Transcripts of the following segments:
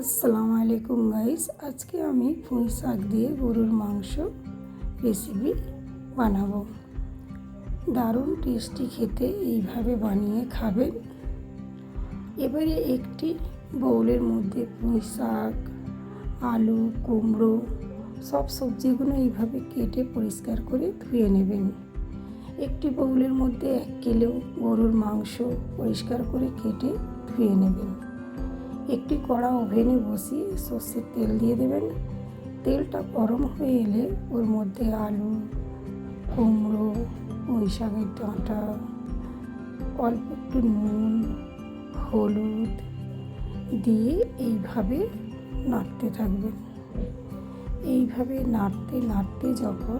আসসালামু আলাইকুম গাইস আজকে আমি পুঁই শাক দিয়ে গরুর মাংস রেসিপি বানাবো। দারুণ টেস্টি খেতে এইভাবে বানিয়ে খাবেন। এবারে একটি বউলের মধ্যে পুঁই শাক, আলু, কুমড়ো, সব সবজিগুলো এইভাবে কেটে পরিষ্কার করে ধুয়ে নেবেন। একটি বউলের মধ্যে এক কিলো গরুর মাংস পরিষ্কার করে কেটে ধুয়ে নেবেন। একটি কড়া ওভেনে বসিয়ে সর্ষের তেল দিয়ে দেবেন। তেলটা গরম হয়ে এলে ওর মধ্যে আলু, কুমড়ো পুঁই শাকের ডাঁটা, অল্প একটু নুন, হলুদ দিয়ে এইভাবে নাড়তে থাকবেন। এইভাবে নাড়তে নাড়তে যখন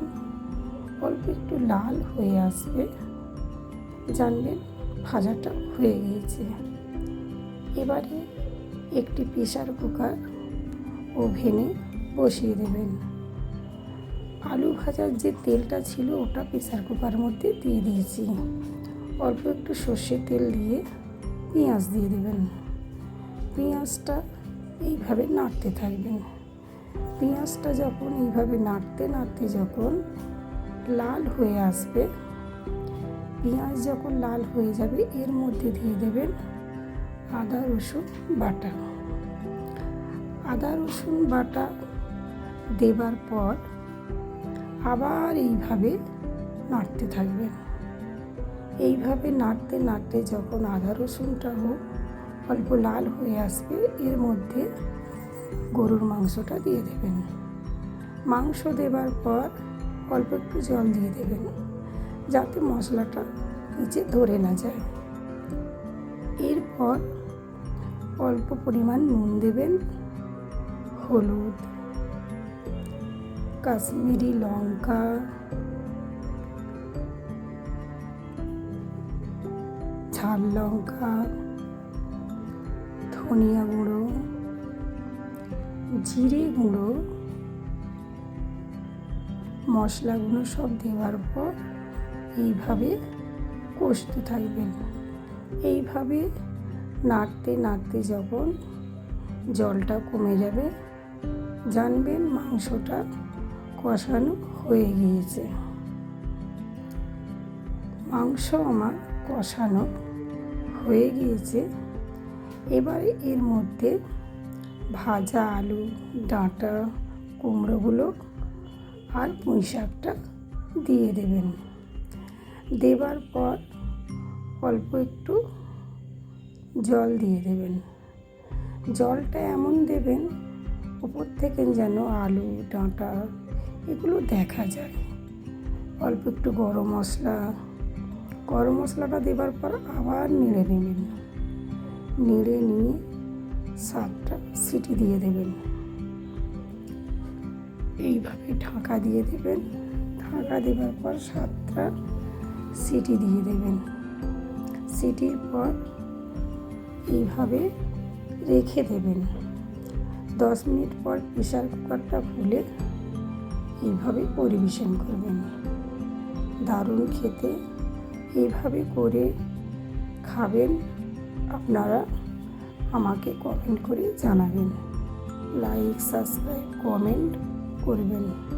অল্প একটু লাল হয়ে আসবে, জানবেন ভাজাটা হয়ে গিয়েছে। এবারে একটি প্রেশার কুকার ওভেনে বসিয়ে দেবেন। আলু ভাজার যে তেলটা ছিল, ওটা প্রেশার কুকারের মধ্যে দিয়ে দিয়েছি। অল্প একটু সর্ষের তেল দিয়ে পেঁয়াজ দিয়ে দেবেন। পেঁয়াজটা এইভাবে নাড়তে থাকবেন। পেঁয়াজটা যখন এইভাবে নাড়তে নাড়তে যখন লাল হয়ে আসবে, পেঁয়াজ যখন লাল হয়ে যাবে, এর মধ্যে দিয়ে দেবেন আদা, রসুন, বাটা। আদা, রসুন, বাটা দেবার পর আবার এইভাবে নাড়তে থাকবেন এইভাবে নাড়তে নাড়তে যখন আদা, রসুনটা হোক অল্প লাল হয়ে আসবে, এর মধ্যে গরুর মাংসটা দিয়ে দেবেন। মাংস দেবার পর অল্প একটু জল দিয়ে দেবেন, যাতে মশলাটা নিচে ধরে না যায়। অল্প পরিমাণ নুন দেবেন, হলুদ, কাশ্মীরি লঙ্কা, ঝাল লঙ্কা, ধনিয়া গুঁড়ো, জিরে গুঁড়ো মশলাগুলো সব দেওয়ার পর এইভাবে কষতে থাকবেন। এইভাবে নাড়তে নাড়তে যখন জলটা কমে যাবে, জানবেন মাংসটা কষানো হয়ে গিয়েছে। মাংস আমার কষানো হয়ে গিয়েছে। এবারে এর মধ্যে ভাজা আলু, ডাঁটা, কুমড়োগুলো আর পুঁই শাকটা দিয়ে দেবেন। দেবার পর অল্প একটু জল দিয়ে দেবেন। জলটা এমন দেবেন উপর থেকে যেন আলু, ডাঁটা এগুলো দেখা যায়। অল্প একটু গরম মশলা। গরম মশলাটা দেবার পর আবার নেড়ে নেবেন। নেড়ে নিয়ে সাতটা সিটি দিয়ে দেবেন। এইভাবে ঢাকা দিয়ে দেবেন। ঢাকা দেবার পর সাতটা সিটি দিয়ে দেবেন। সিটির পর এইভাবে রেখে দেবেন। দশ মিনিট পর প্রেশার কুকারটা খুলে এইভাবে পরিবেশন করবেন। দারুণ খেতে। এইভাবে করে খাবেন। আপনারা আমাকে কমেন্ট করে জানাবেন। লাইক সাবস্ক্রাইব কমেন্ট করবেন।